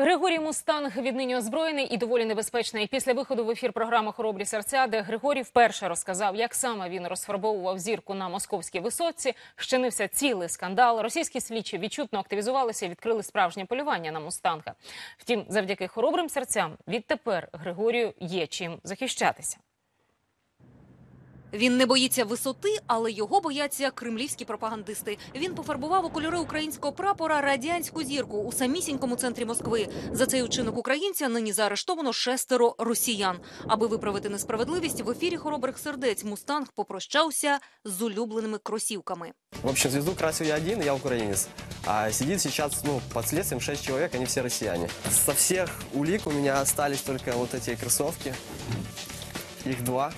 Григорій Мустанг віднині озброєний і доволі небезпечний. Після виходу в ефір програми Хоробрі серця, де Григорій вперше розказав, як саме він розфарбовував зірку на московській висотці, щинився цілий скандал. Російські слідчі відчутно активізувалися і відкрили справжнє полювання на мустанга. Втім, завдяки хоробрим серцям відтепер Григорію є чим захищатися. Він не боїться висоти, але його бояться кремлівські пропагандисти. Він пофарбував у кольори українського прапора радянську зірку у самісінькому центрі Москви. За цей учинок українця нині заарештовано шестеро росіян. Аби виправити несправедливість, в ефірі хоробрих сердець Мустанг попрощався з улюбленими кросівками. В общем, звезду красил я один, я украинец. А сидит сейчас, ну, под следствием 6 человек, они все россияне. Со всех улик у меня остались только вот эти кроссовки. Их два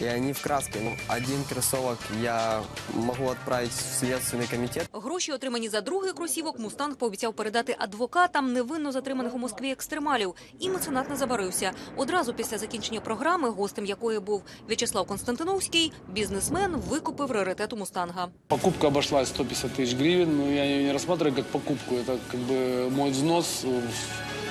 И они в краске. Ну, один кроссовок я могу отправить в Следственный комитет. Гроші, отримані за другий кросівок, Мустанг пообіцяв передати адвокатам невинно затриманих у Москві екстремалів. І меценат не забарився. Одразу після закінчення програми, гостем якої був В'ячеслав Константиновський, бізнесмен викупив раритет у Мустанга. Покупка обошлась 150 тысяч гривен, но я ее не рассматриваю как покупку. Это как бы мой взнос в-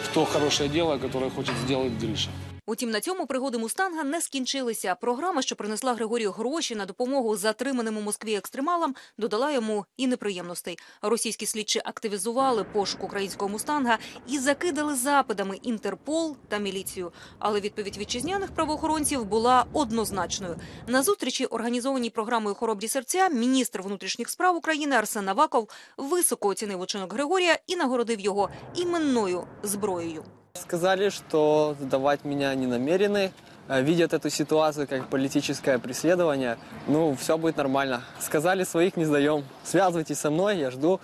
в то хорошее дело, которое хочет сделать Гриша. Утім, на цьому пригоди Мустанга не скінчилися. Програма, що принесла Григорію гроші на допомогу затриманим у Москві екстремалам, додала йому і неприємностей. Російські слідчі активізували пошук українського Мустанга і закидали запитами Інтерпол та міліцію. Але відповідь вітчизняних правоохоронців була однозначною. На зустрічі, організованій програмою Хоробрі серця, міністр внутрішніх справ України Арсен Аваков високо оцінив учинок Григорія і нагородив його іменною зброєю Сказали, что сдавать меня не намерены. Э, Видят эту ситуацию как политическое преследование. Ну, все будет нормально. Сказали, своих не сдаем. Связывайтесь со мной, я жду.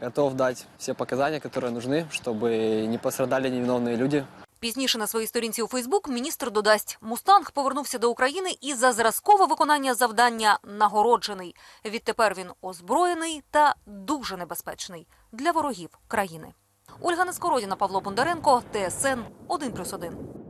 Готов дать все показания, которые нужны, чтобы не пострадали невиновные люди. Пізніше на своїй сторінці у Фейсбук міністр додасть Мустанг повернувся до України і за зразкове виконання завдання нагороджений. Відтепер він озброєний та дуже небезпечний для ворогів країни. Ольга Нескородіна, Павло Бондаренко, ТСН 1+,1.